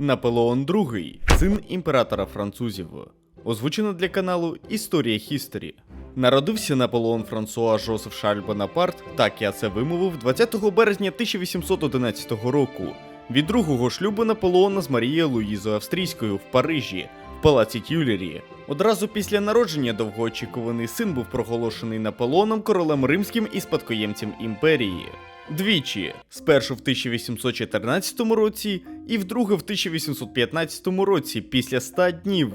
Наполеон II, син імператора французів. Озвучено для каналу Історія Хісторі. Народився Наполеон Франсуа Жозеф Шарль Бонапарт, так я це вимовив 20 березня 1811 року. Від другого шлюбу Наполеона з Марією Луїзою Австрійською в Парижі, в палаці Тюлері. Одразу після народження довгоочікуваний син був проголошений Наполеоном королем римським і спадкоємцем імперії. Двічі, спершу в 1814 році і вдруге в 1815 році, після 100 днів,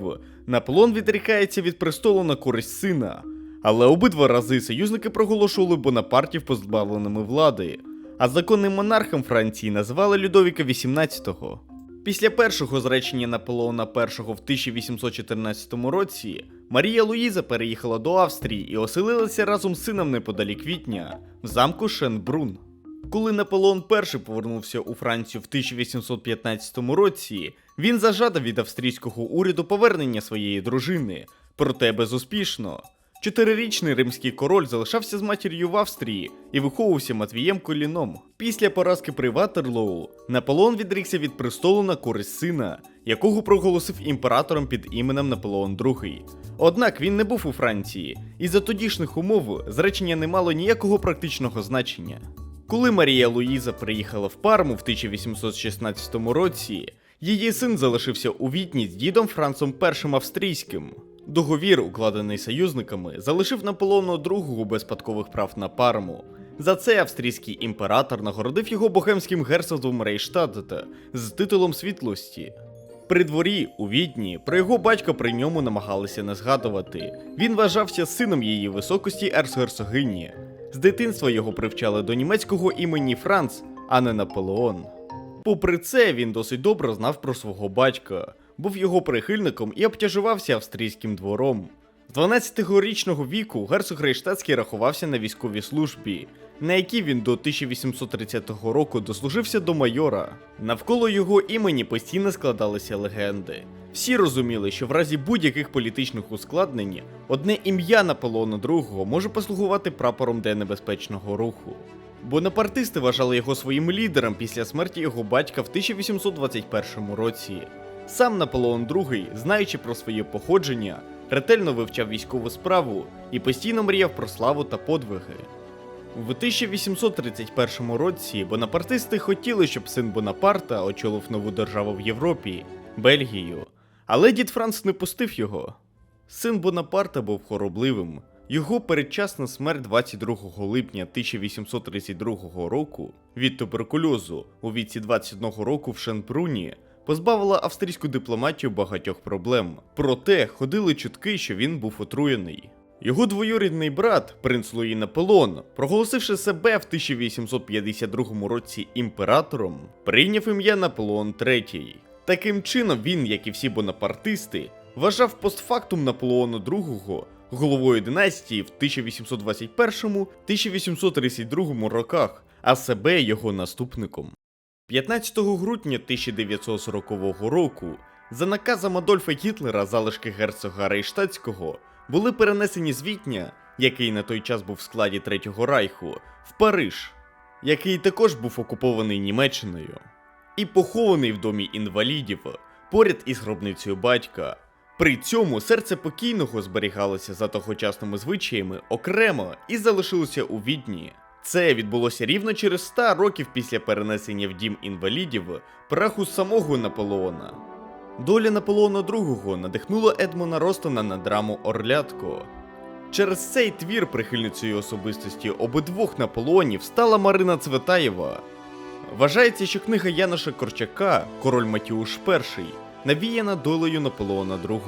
Наполеон відрікається від престолу на користь сина. Але обидва рази союзники проголошували Бонапартів позбавленими влади, а законним монархом Франції називали Людовіка XVIII. Після першого зречення Наполеона І в 1814 році Марія Луїза переїхала до Австрії і оселилася разом з сином неподалік Вітня в замку Шенбрун. Коли Наполеон І повернувся у Францію в 1815 році, він зажадав від австрійського уряду повернення своєї дружини, проте безуспішно. Чотирирічний римський король залишався з матір'ю в Австрії і виховувався Матвієм Коліном. Після поразки при Ватерлоу Наполеон відрікся від престолу на користь сина, якого проголосив імператором під іменем Наполеон II. Однак він не був у Франції, і за тодішніх умов зречення не мало ніякого практичного значення. Коли Марія Луїза приїхала в Парму в 1816 році, її син залишився у Вітні з дідом Францом І Австрійським. Договір, укладений союзниками, залишив Наполеону II без спадкових прав на Парму. За це австрійський імператор нагородив його богемським герцогством Рейштадта з титулом світлості. При дворі у Відні про його батька при ньому намагалися не згадувати. Він вважався сином її високості ерцгерцогині. З дитинства його привчали до німецького імені Франц, а не Наполеон. Попри це, він досить добре знав про свого батька, був його прихильником і обтяжувався австрійським двором. З 12-річного віку герцог Рейштатський рахувався на військовій службі, на якій він до 1830 року дослужився до майора. Навколо його імені постійно складалися легенди. Всі розуміли, що в разі будь-яких політичних ускладнень одне ім'я Наполеона II може послугувати прапором для небезпечного руху. Бонапартисти вважали його своїм лідером після смерті його батька в 1821 році. Сам Наполеон II, знаючи про своє походження, ретельно вивчав військову справу і постійно мріяв про славу та подвиги. В 1831 році бонапартисти хотіли, щоб син Бонапарта очолив нову державу в Європі Бельгію, але дід Франц не пустив його. Син Бонапарта був хоробливим. Його передчасна смерть 22 липня 1832 року від туберкульозу у віці 21 року в Шенпруні позбавила австрійську дипломатію багатьох проблем. Проте ходили чутки, що він був отруєний. Його двоюрідний брат, принц Луї Наполеон, проголосивши себе в 1852 році імператором, прийняв ім'я Наполеон III. Таким чином, він, як і всі бонапартисти, вважав постфактум Наполеона II головою династії в 1821-1832 роках, а себе його наступником. 15 грудня 1940 року за наказом Адольфа Гітлера залишки герцога Рейштатського були перенесені з Вітня, який на той час був в складі Третього Райху, в Париж, який також був окупований Німеччиною, і похований в домі інвалідів поряд із гробницею батька. При цьому серце покійного зберігалося за тогочасними звичаями окремо і залишилося у Відні. Це відбулося рівно через 100 років після перенесення в дім інвалідів праху самого Наполеона. Доля Наполеона II надихнула Едмона Ростона на драму Орлятко. Через цей твір прихильницею особистості обидвох Наполеонів стала Марина Цветаєва. Вважається, що книга Яноша Корчака Король Матіуш І навіяна долею Наполеона II.